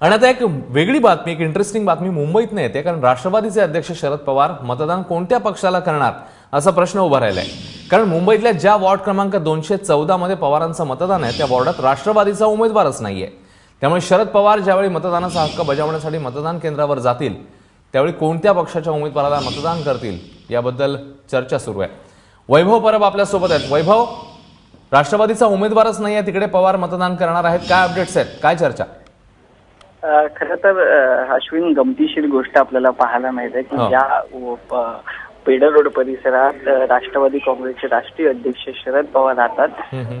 आणि आता एक वेगळी बातमी एक इंटरेस्टिंग बातमी मुंबईत नाही येते कारण राष्ट्रवादीचे अध्यक्ष शरद पवार मतदान कोणत्या पक्षाला करणार असा प्रश्न उभा राहिला आहे कारण मुंबईतल्या ज्या वॉर्ड क्रमांक दोनशे चौदामध्ये पवारांचं मतदान आहे त्या वॉर्डात राष्ट्रवादीचा उमेदवारच नाही आहे त्यामुळे शरद पवार ज्यावेळी मतदानाचा हक्क बजावण्यासाठी मतदान केंद्रावर जातील त्यावेळी कोणत्या पक्षाच्या उमेदवाराला मतदान करतील याबद्दल चर्चा सुरू आहे. वैभव परब आपल्यासोबत आहेत. वैभव राष्ट्रवादीचा उमेदवारच नाही आहे तिकडे पवार मतदान करणार आहेत. काय अपडेट्स आहेत? काय चर्चा? खरं तर अश्विन गमतीशीर गोष्ट आपल्याला पाहायला मिळते की. ज्या पेडर रोड परिसरात राष्ट्रवादी काँग्रेसचे राष्ट्रीय अध्यक्ष शरद पवार राहतात.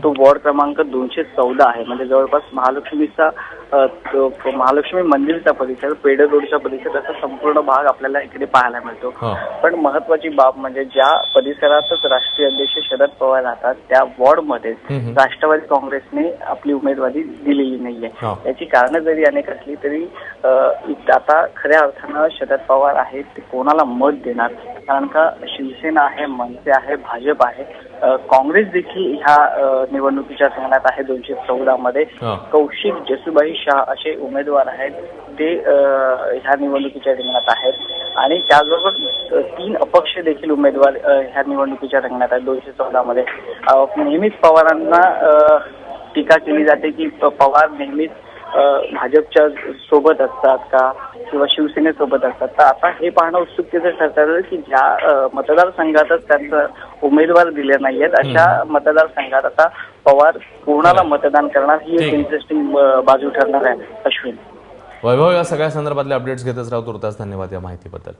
तो वॉर्ड क्रमांक दोनशे चौदा आहे. म्हणजे जवळपास महालक्ष्मीचा महालक्ष्मी मंदिरचा परिसर पेडर रोडचा परिसर असा संपूर्ण भाग आपल्याला इकडे पाहायला मिळतो. पण महत्वाची बाब म्हणजे ज्या परिसरातच राष्ट्रीय अध्यक्ष शरद पवार राहतात त्या वॉर्डमध्ये हम्म. राष्ट्रवादी काँग्रेसने आपली उमेदवारी दिलेली नाहीये हो. याची कारणं जरी अनेक असली तरी आता खऱ्या अर्थानं शरद पवार आहेत ते कोणाला मत देणार कारण का शिवसेना आहे मनसे आहे भाजप आहे काँग्रेस देखील ह्या निवडणुकीच्या रिंगणात आहे दोनशे चौदा मध्ये. कौशिक जसुबाई शाह असे उमेदवार आहेत. ते ह्या निवडणुकीच्या रिंगणात आहेत. आणि त्याचबरोबर तीन अपक्ष देखील उमेदवार ह्या निवडणुकीच्या रिंगणात आहेत. दोनशे चौदा मध्ये. अ, नेहमीच पवारांना टीका केली जाते की पवार नेहमीच भाजपच्या सोबत असतात का? किंवा शिवसेनेसोबत असतात. तर आता हे पाहणं उत्सुकतेचं ठरतं की ज्या मतदारसंघातच त्यांचं उमेदवार दिले नाहीयेत. अशा मतदारसंघात आता पवार कोणाला मतदान करणार ही एक. इंटरेस्टिंग बाजू ठरणार आहे अश्विन. वैभव या सगळ्या संदर्भातले अपडेट्स घेतच राहू तुर्तास धन्यवाद या माहितीबद्दल.